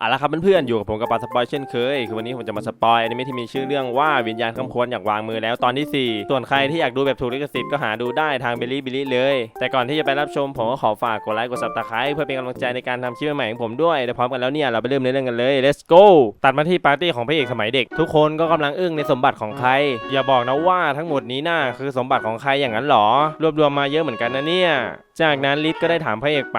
เอาละครับเพื่อนๆอยู่กับผมกับปาสปอยเช่นเคยคือวันนี้ผมจะมาสปอยอนิเมะที่มีชื่อเรื่องว่าวิญญาณคำควรอยากวางมือแล้วตอนที่ 4 ส่วนใครที่อยากดูแบบถูกลิขสิทธิ์ก็หาดูได้ทางเบลลี่บิลลี่เลย แต่ก่อนที่จะไปรับชมผมก็ขอฝากกดไลค์กดซับสไครต์เพื่อเป็นกำลังใจในการทำคลิปใหม่ๆของผมด้วยเดี๋ยวพร้อมกันแล้วเนี่ยเราไปเริ่มในเรื่องกันเลย let's go ตัดมาที่ปาร์ตี้ของพระเอกสมัยเด็ก ทุกคนก็กำลังอึ้งในสมบัติของใคร อย่าบอกนะว่าทั้งหมดนี้น่าคือสมบัติของใครอย่างนั้นหรอ รวบรวมมาเยอะเหมือนกันนะเนี่ยจากนั้นลิศก็ได้ถามพระเอกไป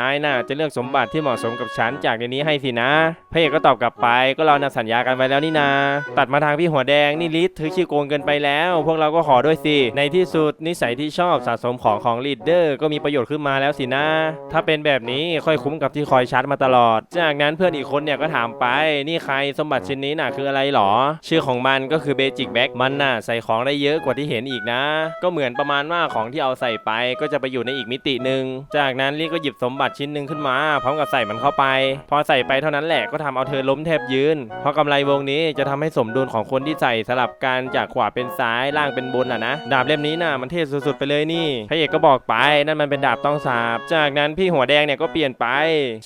นายน่าจะเลือกสมบัติที่เหมาะสมกับฉันจากในนี้ให้สินะ พระเอกก็ตอบกลับไป ก็เรานะสัญญากันไว้แล้วนี่นา ตัดมาทางพี่หัวแดงนี่ลิศถือขี้โกงเกินไปแล้ว พวกเราก็ขอด้วยสิ ในที่สุดนิสัยที่ชอบสะสมของของลีดเดอร์ก็มีประโยชน์ขึ้นมาแล้วสินะ ถ้าเป็นแบบนี้ค่อยคุ้มกับที่คอยชัดมาตลอด จากนั้นเพื่อนอีกคนเนี่ยก็ถามไป นี่ใครสมบัติชิ้นนี้น่ะคืออะไรหรอ ชื่อของมันก็คือเบจิกแบ็กมันน่ะใส่ของได้เยอะกว่าที่เห็นอีกนะ ก็เหมือนประมาณว่าของที่เอาใส่ไปก็จะไปอยู่ในอีกมิติหนึ่งจากนั้นลี่ก็หยิบสมบัติชิ้นหนึ่งขึ้นมา พร้อมกับใส่มันเข้าไป พอใส่ไปเท่านั้นแหละก็ทำเอาเธอล้มแทบยืน เพราะกำไรวงนี้จะทำให้สมดุลของคนที่ใส่สลับกันจากขวาเป็นซ้ายล่างเป็นบนอะนะ ดาบเล่มนี้น่ะมันเท่สุดๆไปเลยนี่พระเอกก็บอกไปนั่นมันเป็นดาบต้องสาบ จากนั้นพี่หัวแดงเนี่ยก็เปลี่ยนไป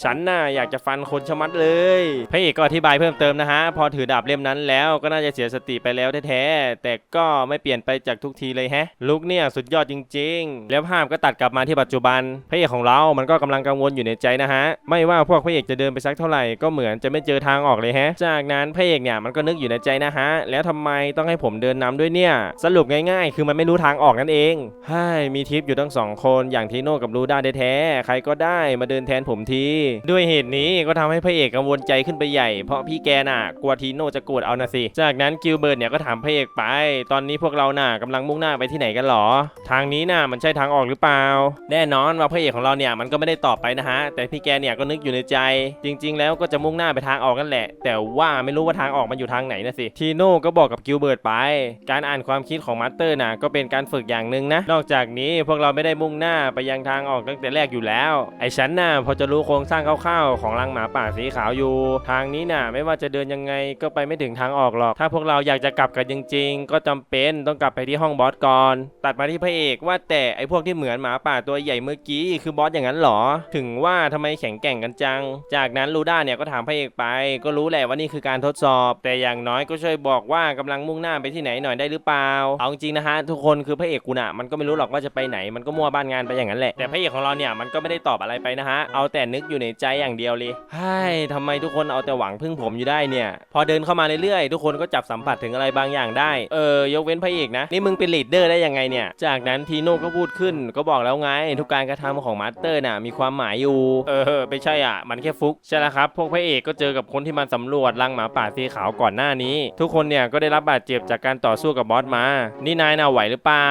ฉันน่ะอยากจะฟันคนชะมัดเลยพระเอกก็อธิบายเพิ่มเติมนะฮะพอถือดาบเล่มนั้นแล้วก็น่าจะเสียสติไปแล้วแท้ๆแต่ก็ไม่เปลี่ยนไปจากทุกทีเลยแฮะลุกเนี่ยสุดยอดจริง ๆ แล้วภาพก็ตัดกลับมาที่ปัจจุบันพระเอกของเรามันก็กำลังกังวลอยู่ในใจนะฮะไม่ว่าพวกพระเอกจะเดินไปสักเท่าไหร่ก็เหมือนจะไม่เจอทางออกเลยฮะ จากนั้นพระเอกเนี่ยมันก็นึกอยู่ในใจนะฮะแล้วทำไมต้องให้ผมเดินนำด้วยเนี่ย สรุปง่ายๆ คือมันไม่รู้ทางออกนั่นเองใช่มีทิปอยู่ทั้งสองคนอย่างทีโน่กับลูด้าแท้ๆใครก็ได้มาเดินแทนผมทีด้วยเหตุนี้ก็ทำให้พระเอกกังวลใจขึ้นไปใหญ่เพราะพี่แกน่ะกลัวทีโน่จะโกรธเอานะสิจากนั้นกิลเบิร์ตเนี่ยก็ถามพระเอกไป ตอนนี้พวกเราน่ะกำลังมุ่งหน้าไปที่ไหนกันหรอ ทางนี้น่ะมันใช่ทางออกหรือเปล่าแน่นอนว่าพระเอกของเราเนี่ยมันก็ไม่ได้ตอบไปนะฮะ แต่พี่แกเนี่ยก็นึกอยู่ในใจ จริง ๆ แล้วก็จะมุ่งหน้าไปทางออกกันแหละ แต่ว่าไม่รู้ว่าทางออกมันอยู่ทางไหนนะสิทีโน่ก็บอกกับกิลเบิร์ตไป การอ่านความคิดของมาสเตอร์น่ะก็เป็นการฝึกอย่างหนึ่งนะนอกจากนี้พวกเราไม่ได้มุ่งหน้าไปยังทางออกตั้งแต่แรกอยู่แล้ว ไอ้ฉันน่ะพอจะรู้โครงสร้างคร่าวๆของรังหมาป่าสีขาวอยู่ ทางนี้น่ะไม่ว่าจะเดินยังไงก็ไปไม่ถึงทางออกหรอก ถ้าพวกเราอยากจะกลับกันจริง ๆ ก็จำเป็นต้องกลับไปที่ห้องบอสก่อน ตัดมาที่พระเอกว่าแต่ไอ้พวกที่เหมือนหมาป่าตัวใหญ่เมื่อกี้คือบอสอย่างนั้นหรอ ถึงว่าทำไมแข็งแกร่งกันจัง จากนั้นลูด้าเนี่ยก็ถามพระเอกไป ก็รู้แหละว่านี่คือการทดสอบ แต่อย่างน้อยก็ช่วยบอกว่ากำลังมุ่งหน้าไปที่ไหนหน่อยได้หรือเปล่า เอาจริงนะฮะทุกคนคือพระเอกกูน่ะมันก็ไม่รู้หรอกว่าจะไปไหนมันก็มั่วบ้านงานไปอย่างนั้นแหละแต่พระเอกของเราเนี่ยมันก็ไม่ได้ตอบอะไรไปนะฮะเอาแต่นึกอยู่ในใจอย่างเดียวเลยไฮ้ยทำไมทุกคนเอาแต่หวังพึ่งผมอยู่ได้เนี่ย พอเดินเข้ามาเรื่อยๆทุกคนก็จับสัมผัสถึงอะไรบางอย่างได้เออยกเว้นพระเอกนะนี่มึงเป็นลีดเดอร์ได้ยังไงเนี่ยจากนั้นทีโน่ก็พูดขึ้นก็บอกแล้วไงทุกการกระทำของมาสเตอร์น่ะมีความหมายอยู่ เออไม่ใช่อะ มันแค่ฟุก ใช่แล้วครับ พวกพระเอกก็เจอกับคนที่มาสำรวจรังหมาป่าสีขาวก่อนหน้านี้ ทุกคนเนี่ยก็ได้รับบาดเจ็บจากการต่อสู้กับบอสมา นี่นายน่ะไหวหรือเปล่า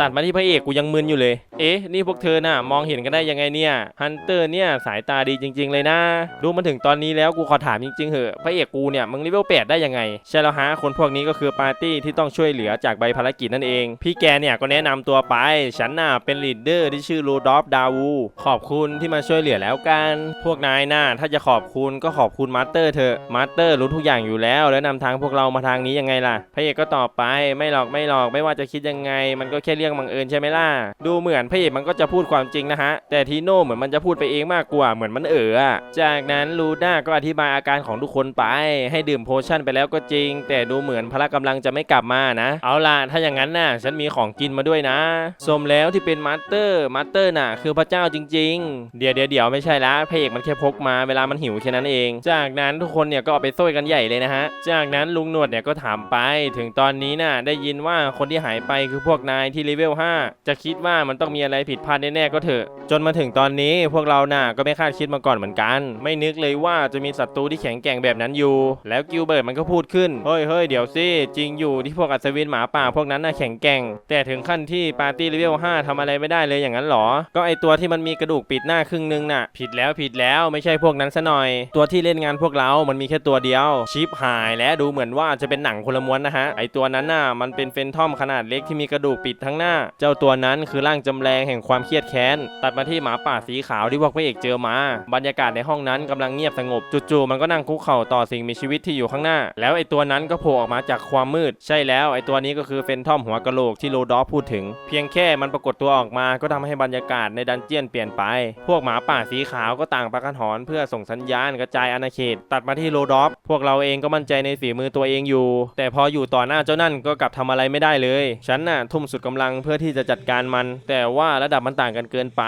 ตัดมาที่พระเอกกูยังมึนอยู่เลย เอ๊ะ นี่พวกเธอน่ะมองเห็นกันได้ยังไงเนี่ย ฮันเตอร์เนี่ยสายตาดีจริง ๆ เลยนะดูมาถึงตอนนี้แล้วกูขอถามจริงๆเหอะ พระเอกกูเนี่ยมึงเลเวลแปดได้ยังไง ใช่แล้วฮะ คนพวกนี้ก็คือปาร์ตี้ที่ต้องช่วยเหลือจากใบภารกิจนั่นเอง พี่แกเนี่ยก็แนะนำตัวไป ฉันน่ะเป็นลีดเดอร์ที่ชื่อโรดอฟดาวูขอบคุณที่มาช่วยเหลือแล้วกัน พวกนายน่ะถ้าจะขอบคุณก็ขอบคุณมาสเตอร์เถอะมาสเตอร์รู้ทุกอย่างอยู่แล้ว แล้วนำทางพวกเรามาทางนี้ยังไงล่ะพระเอกก็ตอบไปไม่หรอกไม่หรอกไม่ว่าจะคิดยังไง มันก็แค่เรื่องบังเอิญใช่ไหมล่ะดูเหมือนพระเอกมันก็จะพูดความจริงนะฮะแต่ทีโน่เหมือนมันจะพูดไปเองมากกว่าเหมือนมันเอ๋อจากนั้นลูด้าก็อธิบายอาการของทุกคนไป ให้ดื่มโพชั่นไปแล้วก็จริง แต่ดูเหมือนพละกำลังจะไม่กลับมานะ เอาล่ะถ้าอย่างนั้นน่ะฉันมีของกินมาด้วยนะ สมแล้วที่เป็นมาสเตอร์มาเตอร์น่ะ คือพระเจ้าจริง ๆ เดี๋ยวเดี๋ยวเดี๋ยวไม่ใช่ละพระเอกมันแค่พกมาเวลามันหิวแค่นั้นเอง จากนั้นทุกคนเนี่ยก็ออกไปโซ่กันใหญ่เลยนะฮะ จากนั้นลุงหนวดเนี่ยก็ถามไปถึงตอนนี้น่ะได้ยินว่าคนที่หายไปคือพวกนายที่เลเวล5จะคิดว่ามันต้องมีอะไรผิดพลาดแน่ๆก็เถอะ จนมาถึงตอนนี้พวกเราน่ะก็ไม่คาดคิดมาก่อนเหมือนกัน ไม่นึกเลยว่าจะมีศัตรูที่แข็งแกร่งแบบนั้นอยู่ แล้วกิลเบิร์ตมันก็พูดขึ้น เฮ้ยเฮ้ยเดี๋ยวสิ จริงอยู่ที่พวกอัศวินหมาป่าพวกนั้นน่ะแข็งแกร่ง แต่ถึงขั้นที่ปาร์ตี้เลเวล5ทำอะไรไม่ได้เลยอย่างนั้นหรอ ก็ไอตัวที่มันมีกระดูกปิดหน้าครึ่งนึงน่ะ ผิดแล้วผิดแล้วไม่ใช่พวกนั้นซะหน่อย ตัวที่เล่นงานพวกเรา มันมีแค่ตัวเดียว ชิปหายและดูเหมือนว่าจะเป็นหนังคนละม้วนนะฮะ ไอตัวนั้นน่ะมันเป็นเฟนทอมขนาดเล็กที่มีกระดูกปิดทั้งหน้า เจ้าตัวนั้นคือร่างจำแรงแห่งความเครียดแค้นตัดมาที่หมาป่าสีขาวที่พวกพระเอกเจอมา บรรยากาศในห้องนั้นกำลังเงียบสงบจู่ๆมันก็นั่งคุกเข่าต่อสิ่งมีชีวิตที่อยู่ข้างหน้า แล้วไอตัวนั้นก็โผล่ออกมาจากความมืด ใช่แล้วไอตัวนี้ก็คือเฟนทอมหัวกะโหลกที่โลดอฟพูดถึง เพียงแค่มันปรากฏตัวออกมาก็ทำให้บรรยากาศในดันเจียนเปลี่ยนไป พวกหมาป่าสีขาวก็ต่างประกันหอนเพื่อส่งสัญญาณกระจายอาณาเขต ตัดมาที่โลดอฟพวกเราเองก็มั่นใจในฝีมือตัวเองอยู่ แต่พออยู่ต่อหน้าเจ้านั่นก็กลับทำอะไรไม่ได้เลย ฉันน่ะทุ่มสุดกำลังเพื่อที่จะจัดการมัน แต่ว่าระดับมันต่างกันเกินไป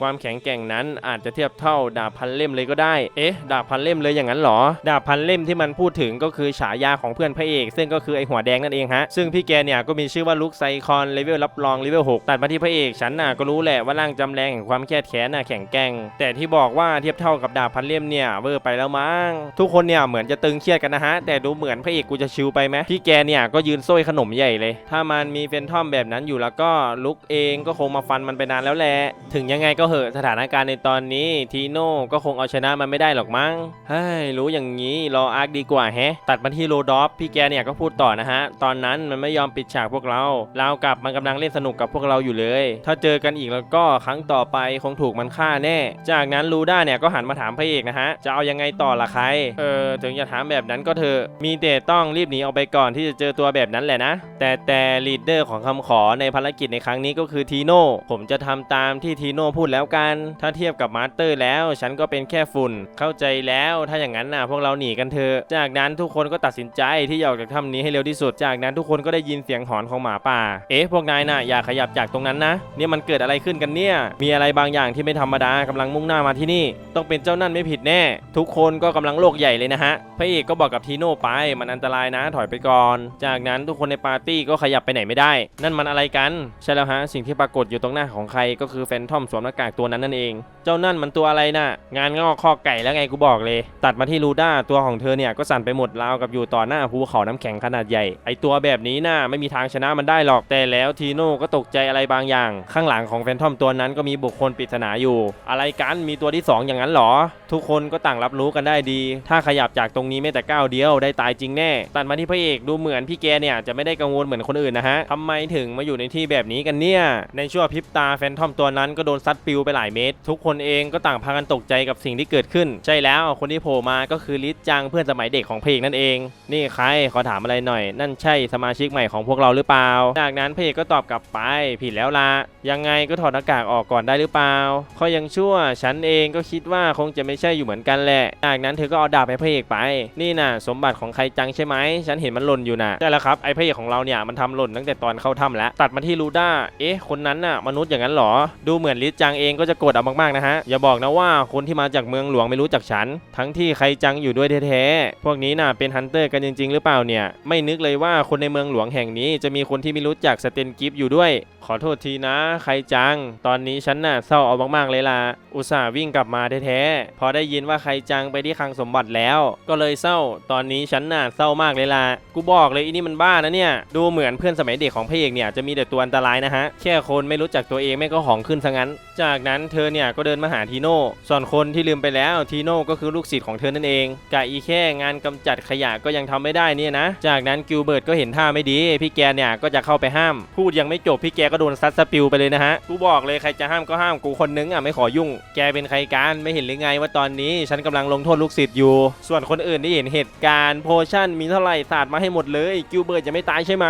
ความแข็งแกร่งนั้นอาจจะเทียบเท่าดาบพันเล่มเลยก็ได้ เอ๊ะ ดาบพันเล่มเลยอย่างนั้นเหรอ ดาบพันเล่มที่มันพูดถึงก็คือฉายาของเพื่อนพระเอก ซึ่งก็คือไอหัวแดงนั่นเองฮะ ซึ่งพี่แกเนี่ยก็มีชื่อว่าลุกไซคอนเลเวลรับรองเลเวล6ตัดมาที่พระเอกฉันน่ะก็รู้แหละว่าร่างจำแรงแห่งความแค้นแค้นน่ะแข็งแกร่ง แต่ที่บอกว่าเทียบเท่ากับดาบพันเล่มเนี่ยเวอร์ไปแล้วมั้ง ทุกคนเนี่ยเหมือนจะตึงเครียดกันนะฮะ แต่ดูเหมือนพระเอกกูจะชิวไปไหมพี่แกเนี่ยก็ยืนโซ่ขนมใหญ่เลย ถ้ามันมีเฟนทอมแบบนั้นอยู่แล้วก็ลุกเองก็คงมาฟันมันไปนานแล้วแหละ ถึงยังังไงก็เหอะสถานการณ์ในตอนนี้ทีโน่ก็คงเอาชนะมันไม่ได้หรอกมั้งเฮ้ยรู้อย่างนี้รออาร์คดีกว่าแฮะ ตัดมาที่โรดอฟพี่แกเนี่ยก็พูดต่อนะฮะ ตอนนั้นมันไม่ยอมปิดฉากพวกเราเรากับมันกำลังเล่นสนุกกับพวกเราอยู่เลย ถ้าเจอกันอีกแล้วก็ครั้งต่อไปคงถูกมันฆ่าแน่ จากนั้นลูด้าเนี่ยก็หันมาถามพระเอกนะฮะจะเอายังไงต่อล่ะใครเออถึงจะถามแบบนั้นก็เถอะมีแต่ต้องรีบหนีออกไปก่อนที่จะเจอตัวแบบนั้นแหละนะ แต่แต่ลีดเดอร์ของคำขอในภารกิจในครั้งนี้ก็คือทีโน่ผมจะทำตามที่ทีโน่พูดแล้วกัน ถ้าเทียบกับมาสเตอร์แล้ว ฉันก็เป็นแค่ฝุ่น เข้าใจแล้วถ้าอย่างนั้นน่ะพวกเราหนีกันเถอะ จากนั้นทุกคนก็ตัดสินใจที่จะออกจากถ้ำนี้ให้เร็วที่สุด จากนั้นทุกคนก็ได้ยินเสียงหอนของหมาป่า เอ๊ะพวกนายน่ะอย่าขยับจากตรงนั้นนะ เนี่ยมันเกิดอะไรขึ้นกันเนี่ย มีอะไรบางอย่างที่ไม่ธรรมดากำลังมุ่งหน้ามาที่นี่ ต้องเป็นเจ้านั่นไม่ผิดแน่ ทุกคนก็กำลังโลกใหญ่เลยนะฮะ พระเอกก็บอกกับทีโน่ไปมันอันตรายนะถอยไปก่อน จากนั้นทุกคนในปาร์ตี้ก็ขยับไปไหนไม่ได้ นั่นมันอะไรกัน ใช่แล้วฮะสิ่งที่ปรากฏอยู่ตรงหน้าของใครก็คือแฟนทอมสวมหน้ากากตัวนั้นนั่นเอง เจ้านั่นมันตัวอะไรน่ะ งานงอกข้อไก่แล้วไงกูบอกเลย ตัดมาที่ลูด้าตัวของเธอเนี่ยก็สั่นไปหมดราวกับอยู่ต่อหน้าภูเขาน้ำแข็งขนาดใหญ่ ไอตัวแบบนี้น่ะไม่มีทางชนะมันได้หรอก แต่แล้วทีโน่ก็ตกใจอะไรบางอย่าง ข้างหลังของแฟนทอมตัวนั้นก็มีบุคคลปริศนาอยู่ อะไรกัน มีตัวที่สองอย่างนั้นเหรอ ทุกคนก็ต่างรับรู้กันได้ดี ถ้าขยับจากตรงนี้แม้แต่ก้าวเดียวได้ตายจริงแน่ ตัดมาที่พระเอกดูเหมือนพี่แกเนี่ยจะไม่ได้กังวลเหมือนคนอื่นนะฮะทำไมถึงมาอยู่ในที่แบบนี้กันเนี่ย ในช่วงพริบตาแฟนทอมตัวนั้นก็โดนซัดปิวไปหลายเมตร ทุกคนเองก็ต่างพากันตกใจกับสิ่งที่เกิดขึ้น ใช่แล้วคนที่โผล่มาก็คือลิซจังเพื่อนสมัยเด็กของเพลงนั่นเอง นี่ใครขอถามอะไรหน่อย นั่นใช่สมาชิกใหม่ของพวกเราหรือเปล่า จากนั้นพเอกก็ตอบกลับไปผิดแล้วละยังไงก็ถอดหน้ากากออกก่อนได้หรือเปล่าข้อยังชั่วฉันเองก็คิดว่าคงจะไม่ใช่อยู่เหมือนกันแหละ จากนั้นเธอก็เอาดาบให้พระเอกไป นี่น่ะสมบัติของใครจังใช่ไหม ฉันเห็นมันหล่นอยู่น่ะใช่แล้วครับไอ้พระเอกของเราเนี่ยมันทำหล่นตั้งแต่ตอนเข้าถ้ำแล้ว ตัดมาที่ลูด้า เอ๊ะ คนนั้นน่ะมนุษย์อย่างนั้นหรอ ดูเหมือนลิซจังเองก็จะโกรธเอามากๆนะฮะ อย่าบอกนะว่าคนที่มาจากเมืองหลวงไม่รู้จักฉัน ทั้งที่ใครจังอยู่ด้วยแท้ๆ พวกนี้น่ะเป็นฮันเตอร์กันจริง ๆ หรือเปล่าเนี่ย ไม่นึกเลยว่าคนในเมืองหลวงแห่งนี้จะมีคนที่ไม่รู้จักสเตนกิฟอยู่ด้วย ขอโทษทีนะ ใครจัง ตอนนี้ฉันน่ะเศร้าเอามากๆเลยล่ะ อุตส่าห์วิ่งกลับมาแท้ๆ พอได้ยินว่าใครจังไปที่คลังสมบัติแล้ว ก็เลยเศร้า ตอนนี้ฉันน่ะเศร้ามากเลยล่ะ กูบอกเลยอีนี่มันบ้านะเนี่ย ดูเหมือนเพื่อนสมัยเด็กของพระเอกเนี่ยจะมีแต่ตัวอันตรายนะฮะ แค่คนไม่รู้จักตัวเองแม่ก็ของขึ้นซะงั้นจากนั้นเธอเนี่ยก็เดินมาหาทีโน่ ส่วนคนที่ลืมไปแล้วทีโน่ก็คือลูกศิษย์ของเธอนั่นเองกะอีแค่งานกำจัดขยะก็ยังทำไม่ได้เนี่ยนะ จากนั้นกิลเบิร์ตก็เห็นท่าไม่ดี พี่แกเนี่ยก็จะเข้าไปห้าม พูดยังไม่จบพี่แกก็โดนซัดสปิวไปเลยนะฮะ กูบอกเลยใครจะห้ามก็ห้ามกูคนนึงอะไม่ขอยุ่ง แกเป็นใครกันไม่เห็นหรือไงว่าตอนนี้ ฉันกำลังลงโทษลูกศิษย์อยู่ ส่วนคนอื่นที่เห็นเหตุการณ์โพชั่นมีเท่าไหร่สาดมาให้หมดเลยกิลเบิร์ตจะไม่ตายใช่ไหม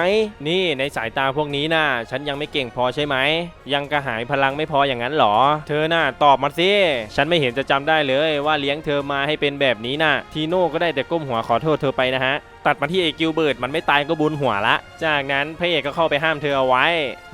นี่ในสายตาพวกนี้น่ะฉันยังไม่เก่งพอใช่ไหมยังกระหายพลังไม่พออย่างนั้นหรอ เธอน่ะตอบมาสิ ฉันไม่เห็นจะจำได้เลยว่าเลี้ยงเธอมาให้เป็นแบบนี้น่ะ ทีโน่ก็ได้แต่ก้มหัวขอโทษเธอไปนะฮะตัดมาที่เอกิลเบิร์ตมันไม่ตายก็บุญหัวละ จากนั้นพระเอกก็เข้าไปห้ามเธอเอาไว้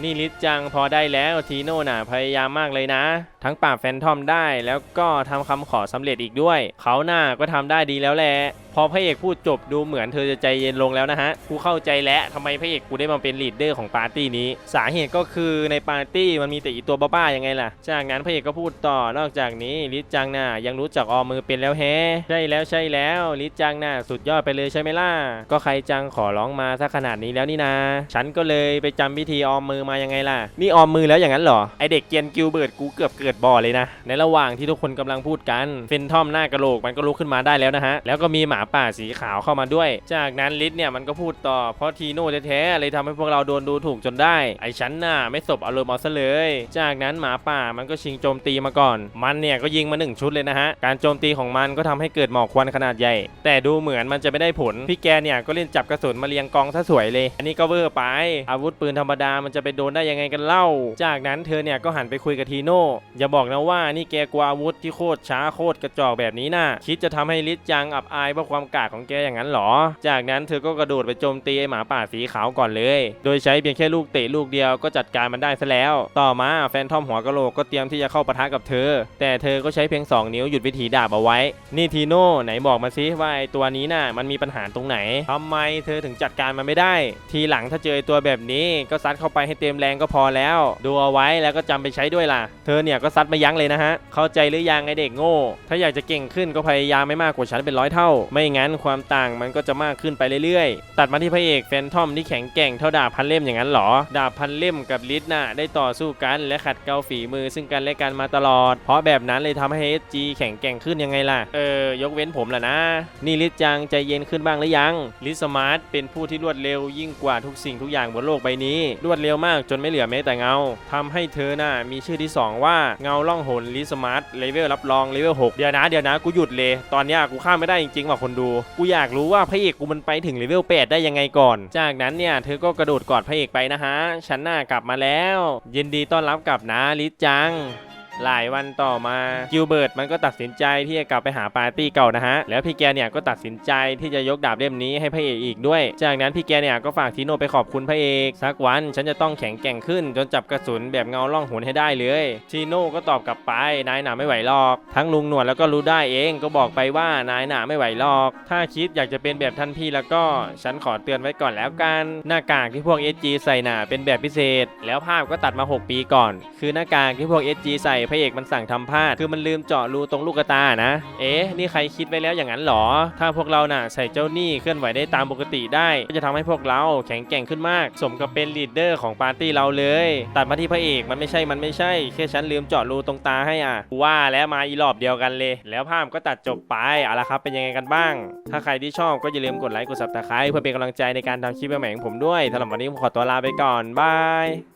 นี่ลิศจังพอได้แล้วทีโน่น่ะพยายามมากเลยนะ ทั้งปราบแฟนทอมได้ แล้วก็ทำคำขอสำเร็จอีกด้วย เขาหน้าก็ทำได้ดีแล้วแหละพอพระเอกพูดจบดูเหมือนเธอจะใจเย็นลงแล้วนะฮะ กูเข้าใจแล้วทำไมพระเอกกูได้มาเป็นลีดเดอร์ของปาร์ตี้นี้ สาเหตุก็คือในปาร์ตี้มันมีแต่อีตัวบ้าๆยังไงล่ะ จากนั้นพระเอกก็พูดต่อนอกจากนี้ลิศจังน่ะยังรู้จักออมือเป็นแล้วแฮใช่แล้วใช่แล้วลิศจังน่ะสุดยอดไปเลยใช่ไหมล่ะก็ใครจังขอร้องมาซะขนาดนี้แล้วนี่นาฉันก็เลยไปจำพิธีออมมือมายังไงล่ะ นี่ออมมือแล้วอย่างนั้นเหรอ ไอเด็กเกียนกิลเบิร์ตกูเกือบเกิดบ่อเลยนะ ในระหว่างที่ทุกคนกำลังพูดกันเฟนทอมหน้ากระโหลกมันก็ลุกขึ้นมาได้แล้วนะฮะ แล้วก็มีหมาป่าสีขาวเข้ามาด้วย จากนั้นลิศเนี่ยมันก็พูดต่อ เพราะทีโน่แท้ๆเลยทำให้พวกเราโดนดูถูกจนได้ ไอฉันน่ะไม่สบอารมณ์เอาซะเลย จากนั้นหมาป่ามันก็ชิงโจมตีมาก่อน มันเนี่ยก็ยิงมาหนึ่งชุดเลยนะฮะ การโจมตีของมันก็ทำให้เกิดหมอกควันขนาดใหญ่ แต่ดูเหมือนมันจะไม่ได้ผลพี่แกเนี่ยก็เล่นจับกระสุนมาเรียงกองซะสวยเลย อันนี้ก็เวอร์ไป อาวุธปืนธรรมดามันจะไปโดนได้ยังไงกันเล่า จากนั้นเธอเนี่ยก็หันไปคุยกับทีโน่อย่าบอกนะว่านี่แกกลัวอาวุธที่โคตรช้าโคตรกระจอกแบบนี้น่ะคิดจะทำให้ลิศจังอับอายเพราะความกากของแกอย่างนั้นเหรอ จากนั้นเธอก็กระโดดไปโจมตีไอ้หมาป่าสีขาวก่อนเลย โดยใช้เพียงแค่ลูกเตะลูกเดียวก็จัดการมันได้ซะแล้ว ต่อมาแฟนทอมหัวกะโหลกก็เตรียมที่จะเข้าปะทะกับเธอ แต่เธอก็ใช้เพียง2นิ้วหยุดวิถีดาบเอาไว้ นี่ทีโน่ไหนบอกมาซิว่าไอตัวนี้น่ะมันมีปัญหาตรงไหนทำไมเธอถึงจัดการมันไม่ได้ ทีหลังถ้าเจอตัวแบบนี้ก็ซัดเข้าไปให้เต็มแรงก็พอแล้ว ดูเอาไว้แล้วก็จำไปใช้ด้วยล่ะ เธอเนี่ยก็ซัดไม่ยั้งเลยนะฮะ เข้าใจหรือยังไอเด็กโง่ ถ้าอยากจะเก่งขึ้นก็พยายามไม่มากกว่าฉันเป็นร้อยเท่า ไม่งั้นความต่างมันก็จะมากขึ้นไปเรื่อยๆ ตัดมาที่พระเอกแฟนทอมที่แข็งแกร่งเท่าดาบพันเล่มอย่างนั้นหรอ ดาบพันเล่มกับลิศน่ะได้ต่อสู้กันและขัดเกลาฝีมือซึ่งกันและกันมาตลอด เพราะแบบนั้นเลยทำให้ SG แข็งแกร่งขึ้นยังไงล่ะ เออยกเว้นผมล่ะนะ นี่ลิศจังใจเย็นขึ้นบ้างหรือยังลิสมาร์ทเป็นผู้ที่รวดเร็วยิ่งกว่าทุกสิ่งทุกอย่างบนโลกใบนี้ รวดเร็วมากจนไม่เหลือแม้แต่เงาทำให้เธอน่ะมีชื่อที่สองว่าเงาล่องหนลิสมาร์ทเลเวลรับรองเลเวล6เดี๋ยวนะเดี๋ยวนะกูหยุดเลย ตอนนี้กูข้ามไม่ได้จริงๆว่ะคนดู กูอยากรู้ว่าพระเอกกูมันไปถึงเลเวล8ได้ยังไงก่อน จากนั้นเนี่ยเธอก็กระโดดกอดพระเอกไปนะฮะฉันน่ากลับมาแล้ว ยินดีต้อนรับกลับนะลิจัง หลายวันต่อมากิลเบิร์ตมันก็ตัดสินใจที่จะกลับไปหาปาร์ตี้เก่านะฮะ แล้วพี่แกเนี่ยก็ตัดสินใจที่จะยกดาบเล่มนี้ให้พระเอกอีกด้วย จากนั้นพี่แกเนี่ยก็ฝากทีโน่ไปขอบคุณพระเอกสักวันฉันจะต้องแข็งแกร่งขึ้นจนจับกระสุนแบบเงาล่องหนให้ได้เลยทีโน่ก็ตอบกลับไปนายหนาไม่ไหวหรอก ทั้งลุงหนวดแล้วก็รู้ได้เองก็บอกไปว่านายหนาไม่ไหวหรอก ถ้าคิดอยากจะเป็นแบบท่านพี่แล้วก็ฉันขอเตือนไว้ก่อนแล้วกัน หน้ากากที่พวก SG ใส่น่ะเป็นแบบพิเศษ แล้วภาพก็ตัดมา 6 ปีก่อน คือหน้ากากที่พวก SG ใส่พระเอกมันสั่งทำพลาด คือมันลืมเจาะรูตรงลูกตานะ เอ๊ะ นี่ใครคิดไว้แล้วอย่างนั้นหรอ ถ้าพวกเราน่ะใส่เจ้าหนี้เคลื่อนไหวได้ตามปกติได้ ก็จะทำให้พวกเราแข็งแกร่งขึ้นมาก สมกับเป็นลีดเดอร์ของปาร์ตี้เราเลย ตัดมาที่พระเอกมันไม่ใช่ มันไม่ใช่แค่ฉันลืมเจาะรูตรงตาให้อะ ว่าแล้วมาอีรอบเดียวกันเลย แล้วภาพก็ตัดจบไปเอาละครับเป็นยังไงกันบ้าง ถ้าใครที่ชอบก็อย่าลืมกดไลค์กด subscribe เพื่อเป็นกำลังใจในการทำคลิปใหม่ๆของผมด้วยสำหรับวันนี้ผมขอตัวลาไปก่อนบาย